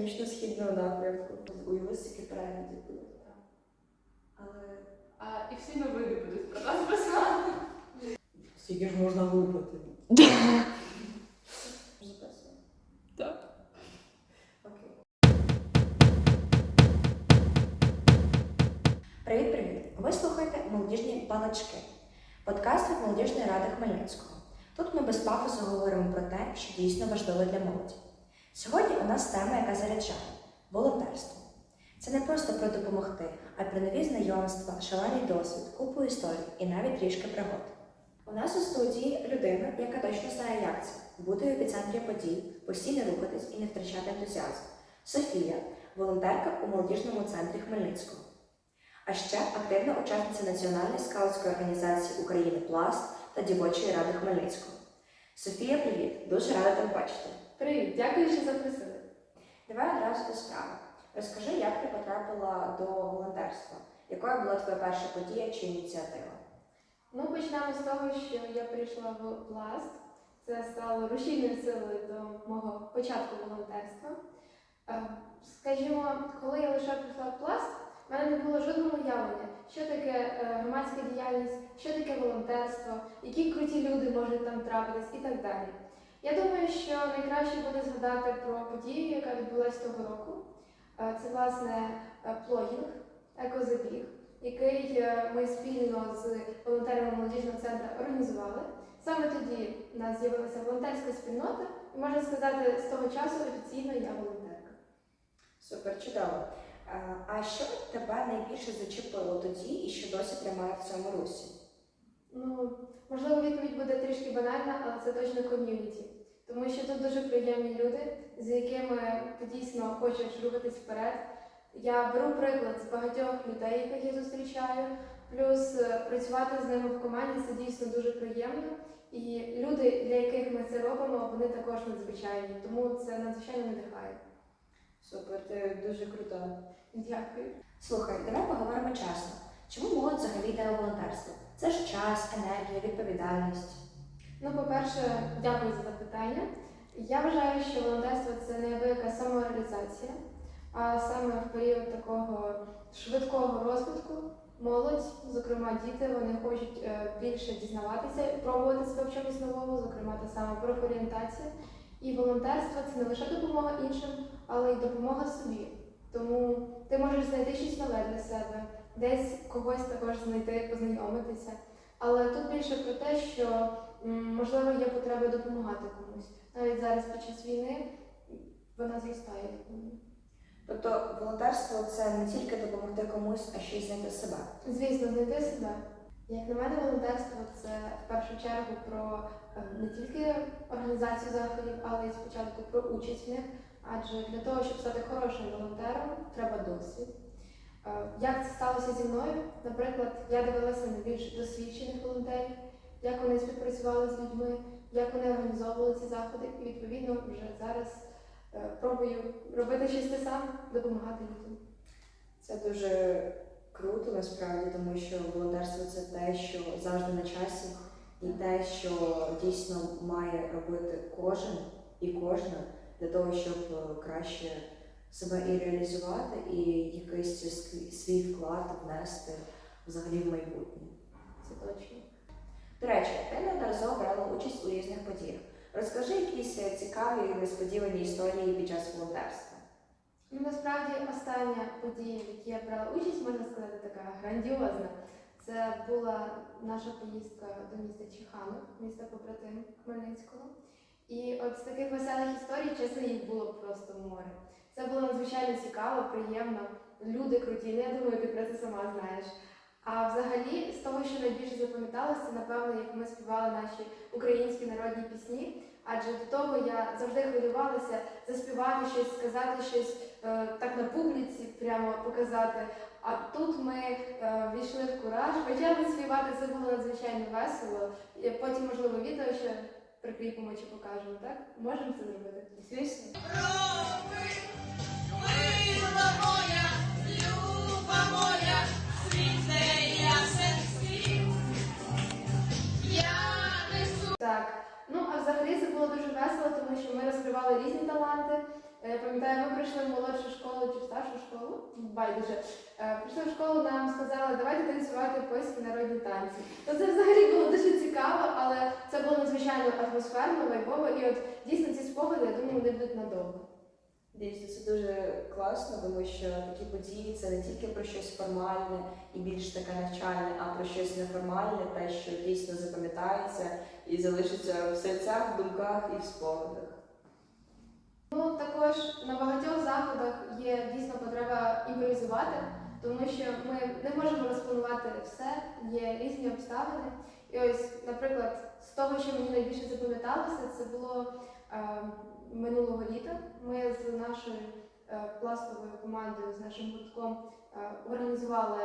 північно-східного напрямку. Уяви, скільки переглядів буде. Але А, і всі новини будуть про нас писати. скільки ж можна лупати? Записуємо? Так. Окей. Привіт-привіт! Ви слухаєте молодіжні балачки, подкаст від молодіжної ради Хмельницького. Тут ми без пафосу говоримо про те, що дійсно важливо для молоді. Сьогодні у нас тема, яка заряджає волонтерство. Це не просто про допомогти, а про нові знайомства, шалений досвід, купу історій і навіть трішки пригод. У нас у студії людина, яка точно знає, як це бути в епіцентрі подій, постійно рухатись і не втрачати ентузіазм. Софія, волонтерка у молодіжному центрі Хмельницького. А ще активна учасниця Національної скаутської організації України Пласт та Дівочої ради Хмельницького. Софія, привіт! Дуже рада тебе бачити. Привіт, дякую, що запросили. Давай одразу до справи. Розкажи, як ти потрапила до волонтерства? Якою була твоя перша подія чи ініціатива? Ну, почнемо з того, що я прийшла в пласт. Це стало рушійною силою до мого початку волонтерства. Е, Скажімо, коли я лише прийшла в пласт, в мене не було жодного уявлення, що таке е, громадська діяльність, що таке волонтерство, які круті люди можуть там трапитись і так далі. Я думаю, що найкраще буде згадати про подію, яка відбулася того року. Е, Це власне е, плогінг, екозабіг, який е, ми спільно з волонтерами молодіжного центру організували. Саме тоді в нас з'явилася волонтерська спільнота, і можна сказати, з того часу офіційно я волонтерка. Супер, чудово. А що тебе найбільше зачепило тоді і що досі тримає в цьому русі? Ну, можливо, відповідь буде трішки банальна, але це точно ком'юніті. Тому що тут дуже приємні люди, з якими ти дійсно хочеш рухатись вперед. Я беру приклад з багатьох людей, яких я зустрічаю, плюс е, працювати з ними в команді це дійсно дуже приємно. І люди, для яких ми це робимо, вони також надзвичайні, тому це надзвичайно надихає. Супер, ти дуже крута. Дякую. Слухай, давай поговоримо чесно. Чому молодь взагалі йде у волонтерство? Це ж час, енергія, відповідальність. Ну, по-перше, дякую за запитання. Я вважаю, що волонтерство це неабияка самореалізація, а саме в період такого швидкого розвитку молодь, зокрема діти, вони хочуть е, більше дізнаватися, пробувати себе в чомусь новому, зокрема та саме профорієнтація. І волонтерство це не лише допомога іншим, але й допомога собі. Тому ти можеш знайти щось нове для себе, десь когось також знайти, познайомитися. Але тут більше про те, що можливо є потреба допомагати комусь. Навіть зараз під час війни вона зростає. Тобто волонтерство це не тільки допомогти комусь, а ще й знайти себе. Звісно, знайти себе. Як на мене, волонтерство це в першу чергу про е, не тільки організацію заходів, але й спочатку про участь в них. Адже для того, щоб стати хорошим волонтером, треба досвід. Е, Як це сталося зі мною? Наприклад, я дивилася на більш досвідчених волонтерів, як вони співпрацювали з людьми, як вони організовували ці заходи, і відповідно вже зараз е, пробую робити щось те саме, допомагати людям. Це дуже круто насправді, тому що волонтерство це те, що завжди на часі, і те, що дійсно має робити кожен і кожна для того, щоб е, краще себе і реалізувати, і якийсь свій вклад внести взагалі в майбутнє. Це точно. До речі, ти неодноразово брала участь у різних подіях. Розкажи якісь е, цікаві і несподівані історії під час волонтерства. Ну, насправді остання подія, в якій я брала участь, можна сказати, така грандіозна. Це була наша поїздка до міста Чеханов, міста побратим Хмельницького. І от з таких веселих історій, чесно, їх було просто море. Це було надзвичайно цікаво, приємно. Люди круті, ну, я думаю, ти про це сама знаєш. А взагалі, з того, що найбільше запам'яталося, напевно, як ми співали наші українські народні пісні. Адже до того я завжди хвилювалася заспівати щось, сказати щось е, так на публіці, прямо показати. А тут ми е, війшли в кураж, почали співати, це було надзвичайно весело. І потім, можливо, відео ще прикріпимо чи покажемо, так? Можемо це зробити? Звісно. Прийшли в молодшу школу чи в старшу школу, байдуже. Е, Прийшли в школу, нам сказали, давайте танцювати польські народні танці. То це взагалі було дуже цікаво, але це було надзвичайно атмосферно, вайбово, і от дійсно ці спогади, я думаю, вони будуть надовго. Дійсно, це дуже класно, тому що такі події це не тільки про щось формальне і більш таке навчальне, а про щось неформальне, те, що дійсно запам'ятається і залишиться в серцях, в думках і в спогадах. Ну також на багатьох заходах є дійсно потреба імпровізувати, тому що ми не можемо розпланувати все, є різні обставини. І ось, наприклад, з того, що мені найбільше запам'яталося, це було е, минулого літа. Ми з нашою е, пластовою командою, з нашим гуртком е, організували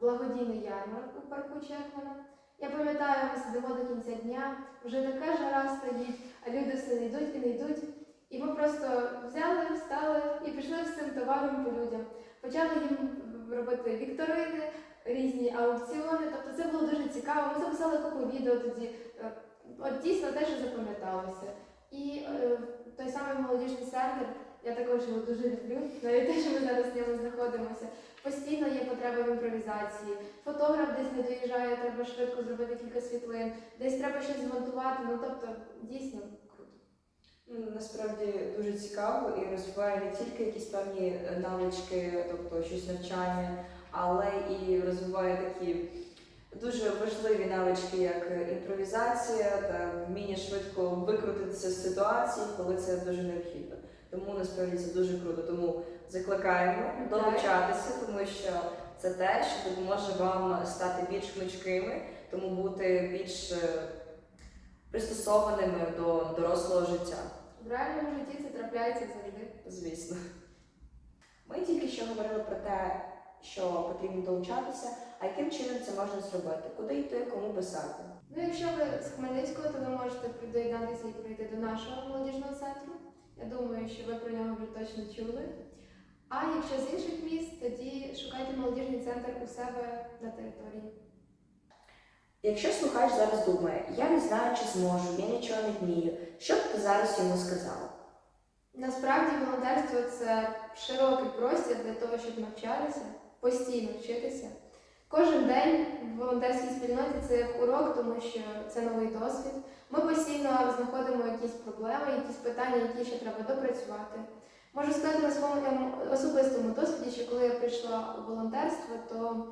благодійний ярмарок у парку Чекмана. Я пам'ятаю, ми сидимо до кінця дня, вже така жара стоїть, а люди все не йдуть і не йдуть. І ми просто взяли, встали і пішли з цим товаром по людям. Почали їм робити вікторини, різні аукціони. Тобто це було дуже цікаво. Ми записали купу відео тоді. Е, От дійсно те, що запам'яталося. І е, той самий молодіжний центр, я також його дуже люблю, навіть те, що ми зараз в ньому знаходимося. Постійно є потреба в імпровізації. Фотограф десь не доїжджає, треба швидко зробити кілька світлин, десь треба щось змонтувати. Ну тобто дійсно Насправді дуже цікаво і розвиває не тільки якісь певні е, навички, тобто щось навчання, але і розвиває такі дуже важливі навички, як е, імпровізація та вміння швидко викрутитися з ситуації, коли це дуже необхідно. Тому насправді це дуже круто. Тому закликаємо долучатися, тому що це те, що допоможе вам стати більш гнучкими, тому бути більш е, пристосованими до дорослого життя. В реальному житті це трапляється завжди. Звісно. Ми тільки що говорили про те, що потрібно долучатися, а яким чином це можна зробити, куди йти, кому писати. Ну, якщо ви з Хмельницького, то ви можете доєднатися і прийти до нашого молодіжного центру. Я думаю, що ви про нього вже точно чули. А якщо з інших міст, тоді шукайте молодіжний центр у себе на території. Якщо слухач зараз думає, я не знаю, чи зможу, я нічого не вмію, що б ти зараз йому сказала? Насправді волонтерство це широкий простір для того, щоб навчатися, постійно вчитися. Кожен день в волонтерській спільноті це як урок, тому що це новий досвід. Ми постійно знаходимо якісь проблеми, якісь питання, які ще треба допрацювати. Можу сказати на своєму особистому досвіді, що коли я прийшла у волонтерство, то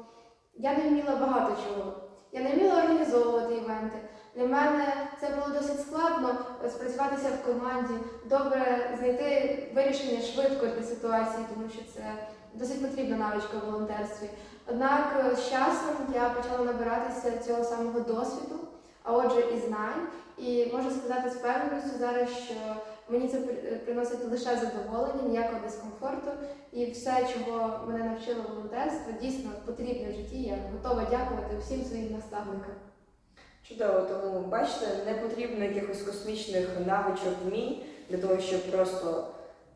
я не вміла багато чого. Я не вміла організовувати івенти. Для мене це було досить складно е, спрацюватися в команді, добре знайти вирішення швидко для ситуації, тому що це досить потрібна навичка в волонтерстві. Однак е, з часом я почала набиратися цього самого досвіду, а отже, і знань. І можу сказати з певністю зараз, що мені це приносить лише задоволення, ніякого дискомфорту. І все, чого мене навчило волонтерство, дійсно потрібне в житті. Я готова дякувати всім своїм наставникам. Чудово, тому бачите, не потрібно якихось космічних навичок вмінь для того, щоб просто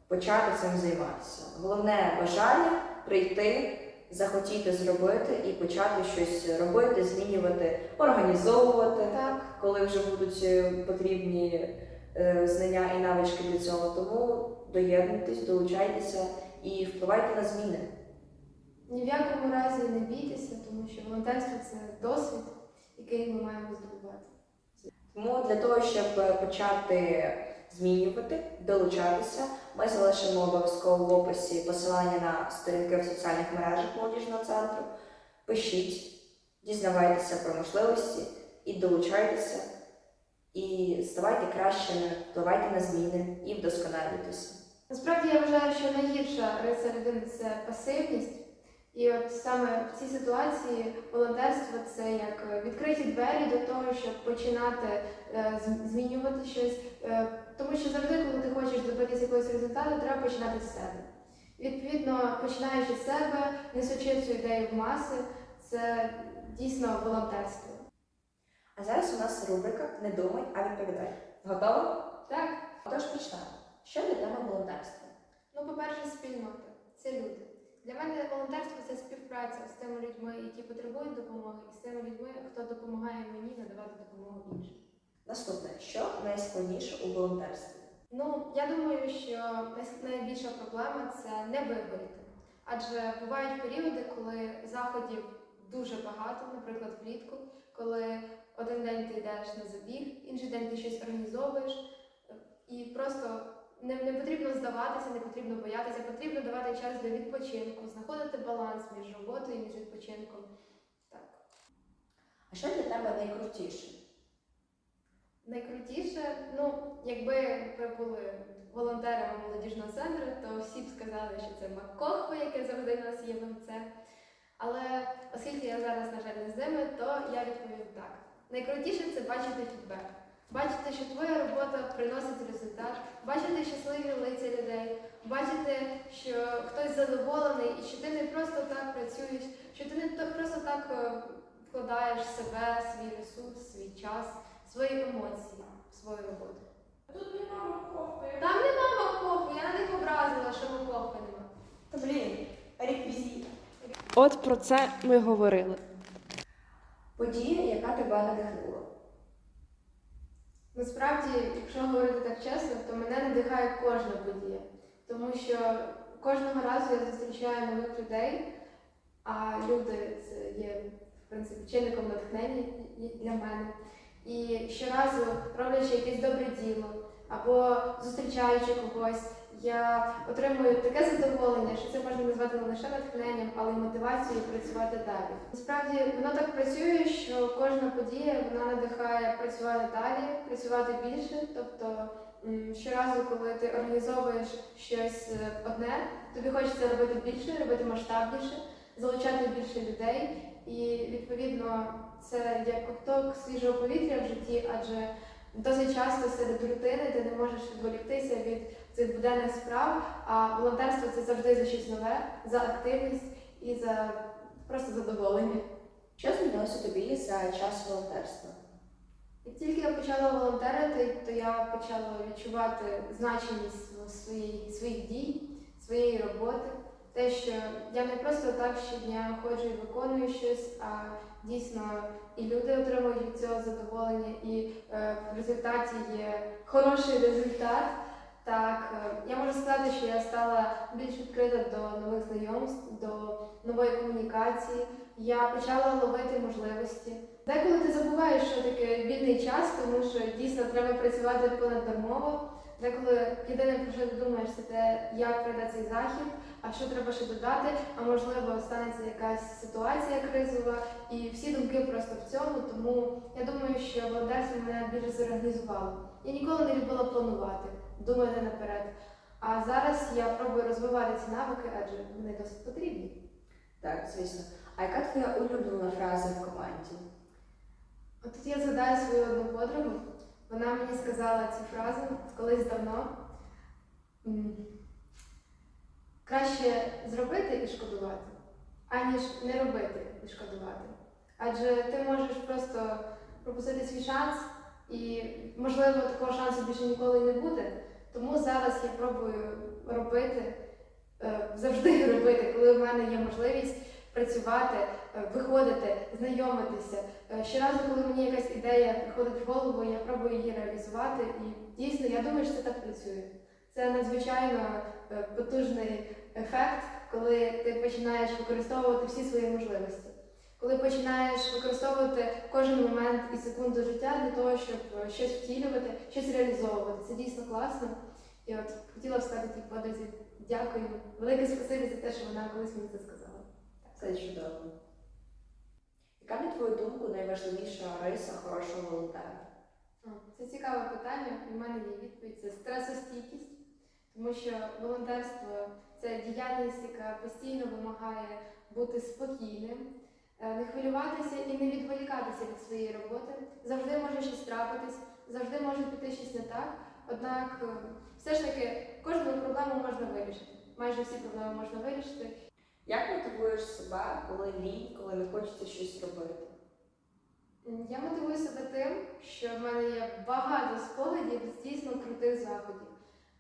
почати цим займатися. Головне бажання прийти, захотіти зробити і почати щось робити, змінювати, організовувати. Так. коли вже будуть е, потрібні е, знання і навички для цього. Тому доєднуйтесь, долучайтеся і впливайте на зміни. Ні в якому разі не бійтеся, тому що волонтерство це досвід, який ми маємо здобувати. Тому для того, щоб е, почати змінювати, долучатися, ми залишимо обов'язково в описі посилання на сторінки в соціальних мережах молодіжного центру. Пишіть, дізнавайтеся про можливості і долучайтеся, і ставайте кращими, впливайте на зміни і вдосконалюйтеся. Насправді я вважаю, що найгірша риса людини це пасивність. І от саме в цій ситуації волонтерство це як відкриті двері до того, щоб починати е, змінювати щось. Е, тому що завжди, коли ти хочеш добитися якогось результату, треба починати з себе. Відповідно, починаючи з себе, несучи цю ідею в маси, це дійсно волонтерство. А зараз у нас рубрика Не думай, а відповідай. Готова? Так, Отож почнемо. Що для тебе волонтерство? ну по-перше, спільнота це люди. Для мене волонтерство це співпраця з тими людьми, які потребують допомоги, і з тими людьми, хто допомагає мені надавати допомогу іншим. Наступне, що найскладніше у волонтерстві? Ну, я думаю, що найбільша проблема це не вигоріти. Адже бувають періоди, коли заходів дуже багато, наприклад, влітку, коли один день ти йдеш на забіг, інший день ти щось організовуєш, і просто не, не потрібно здаватися, не потрібно боятися, потрібно давати час для відпочинку, знаходити баланс між роботою і між відпочинком. Так. А що для тебе найкрутіше? Найкрутіше, ну, якби ви були волонтерами молодіжного центру, то всі б сказали, що це Макохо, яке завжди в нас є в МЦ. Але оскільки я зараз, на жаль, не з ними, то я відповім так. Найкрутіше це бачити фідбек. Бачити, що твоя робота приносить результат, бачити щасливі лиця людей, бачити, що хтось задоволений і що ти не просто так працюєш, що ти не просто так е, вкладаєш себе, свій ресурс, свій час, свої емоції в свою роботу. Тут нема морковки. Там нема макофу, я на них образила, що макофи нема. Та блін, реквізит. От про це ми говорили. Подія, яка тебе надихнула. Насправді, якщо говорити так чесно, то мене надихає кожна подія, тому що кожного разу я зустрічаю нових людей, а люди це є в принципі чинником натхнення для мене. І щоразу роблячи якесь добре діло або зустрічаючи когось, я отримую таке задоволення, що це можна назвати не лише натхненням, але й мотивацією працювати далі. Насправді воно так працює, що кожна подія вона надихає працювати далі, працювати більше. Тобто щоразу, коли ти організовуєш щось е, одне, тобі хочеться робити більше, робити масштабніше, залучати більше людей. І відповідно це як ковток свіжого повітря в житті, адже досить часто серед рутини ти не можеш відволіктися від цих буденних справ, а волонтерство це завжди за щось нове, за активність і за просто задоволення. Що змінилося тобі за час волонтерства? Як тільки я почала волонтерити, то я почала відчувати значимість своїй, своїх дій, своєї роботи. Те, що я не просто так щодня ходжу і виконую щось, а дійсно і люди отримують від цього задоволення, і е, в результаті є хороший результат. Так, е, я можу сказати, що я стала більш відкрита до нових знайомств, до нової комунікації. Я почала ловити можливості. Деколи ти забуваєш, що таке вільний час, тому що дійсно треба працювати понаднормово. Деколи єдине, про що ти думаєш, це те, як пройде цей захід, а що треба ще додати, а можливо станеться якась ситуація кризова, і всі думки просто в цьому. Тому я думаю, що волонтерство мене більше зорганізувало. Я ніколи не любила планувати, думати наперед. А зараз я пробую розвивати ці навики, адже вони досить потрібні. Так, звісно. А яка твоя улюблена фраза в команді? От тут я згадаю свою одну подругу. Вона мені сказала цю фразу колись давно. Краще зробити і шкодувати, аніж не робити і шкодувати. Адже ти можеш просто пропустити свій шанс, і, можливо, такого шансу більше ніколи не буде. Тому зараз я пробую робити, е, завжди робити, коли в мене є можливість працювати, е, виходити, знайомитися. Е, Щоразу, коли мені якась ідея приходить в голову, я пробую її реалізувати. І дійсно, я думаю, що це так працює. Це надзвичайно потужний ефект, коли ти починаєш використовувати всі свої можливості. Коли починаєш використовувати кожен момент і секунду життя для того, щоб е, щось втілювати, щось реалізовувати. Це дійсно класно. І от хотіла б сказати тій подрузі дякую, велике спасибі за те, що вона колись мені це сказала. Це чудово. Яка, на твою думку, найважливіша риса хорошого волонтера? Це цікаве питання, і в мене є відповідь це стресостійкість, тому що волонтерство це діяльність, яка постійно вимагає бути спокійним, не хвилюватися і не відволікатися від своєї роботи. Завжди може щось трапитись, завжди може піти щось не так. Однак, е, все ж таки, кожну проблему можна вирішити. Майже всі проблеми можна вирішити. Як мотивуєш себе, коли лінь, коли не хочеться щось робити? Я мотивую себе тим, що в мене є багато спогадів з дійсно крутих заходів.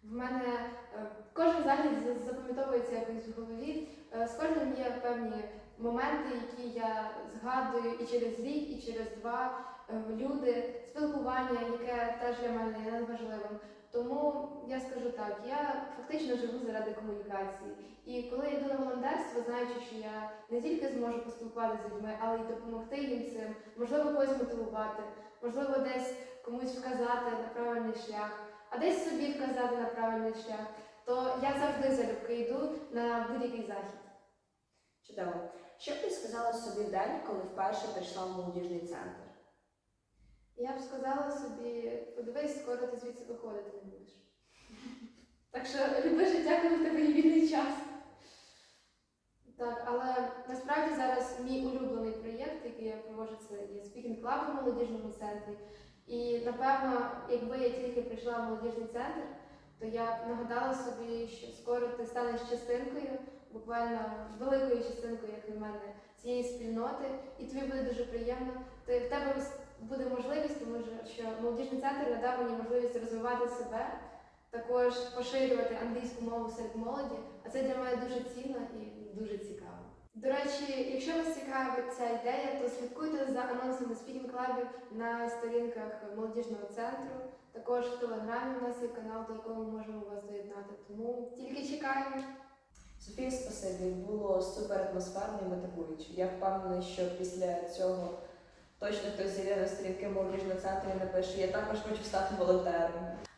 В мене е, кожен захід запам'ятовується якось в голові. Е, З кожним є певні моменти, які я згадую і через рік, і через два. Е, Люди, спілкування. яке теж для мене є надважливим. Тому я скажу так, я фактично живу заради комунікації. І коли я йду на волонтерство, знаючи, що я не тільки зможу поспілкуватися з людьми, але й допомогти їм цим, можливо, когось мотивувати, можливо, десь комусь вказати на правильний шлях, а десь собі вказати на правильний шлях, то я завжди залюбки йду на будь-який захід. Чудово. Що б ти сказала собі в день, коли вперше прийшла в молодіжний центр? Я б сказала собі, подивись, скоро ти звідси виходити не будеш. Так що люби життя, коли в тебе є вільний час. Так, але насправді зараз мій улюблений проєкт, який я проводжу, це є Speaking Club у молодіжному центрі. І напевно, якби я тільки прийшла в молодіжний центр, то я б нагадала собі, що скоро ти станеш частинкою, буквально великою частинкою, як на мене, цієї спільноти, і тобі буде дуже приємно. Ти в тебе буде можливість, тому що- молодіжний центр надав мені можливість розвивати себе, також поширювати англійську мову серед молоді, а це для мене дуже цінно і дуже цікаво. До речі, якщо вас цікавить ця ідея, то слідкуйте за анонсами спікінг клабів на сторінках молодіжного центру. Також в телеграмі у нас є канал, до якого ми можемо вас доєднати. Тому тільки чекаємо. Софія, спасибі, було супер атмосферно і мотивуюче. Я впевнена, що після цього точно хтось зійде на сторінки молодіжного центру і напише, я також хочу стати волонтером.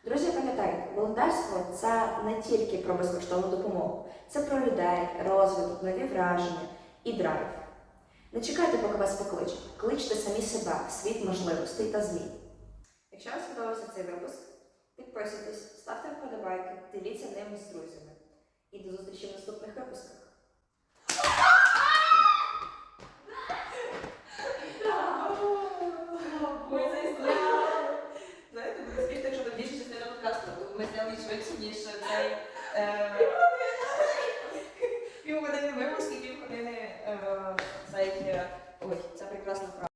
Друзі, пам'ятайте, волонтерство це не тільки про безкоштовну допомогу, це про людей, розвиток, нові враження і драйв. Не чекайте, поки вас покличуть. Кличте самі себе в світ можливостей та змін. Якщо вам сподобався цей випуск, підписуйтесь, ставте вподобайки, діліться ними з друзями. І до зустрічі в наступних випусках. Знаєте, буде спішно, якщо там більше частина подкасту. Ми зняли швидше, ніж цей випуск і півгодини е, цей. Е, ой, це прекрасна фраза.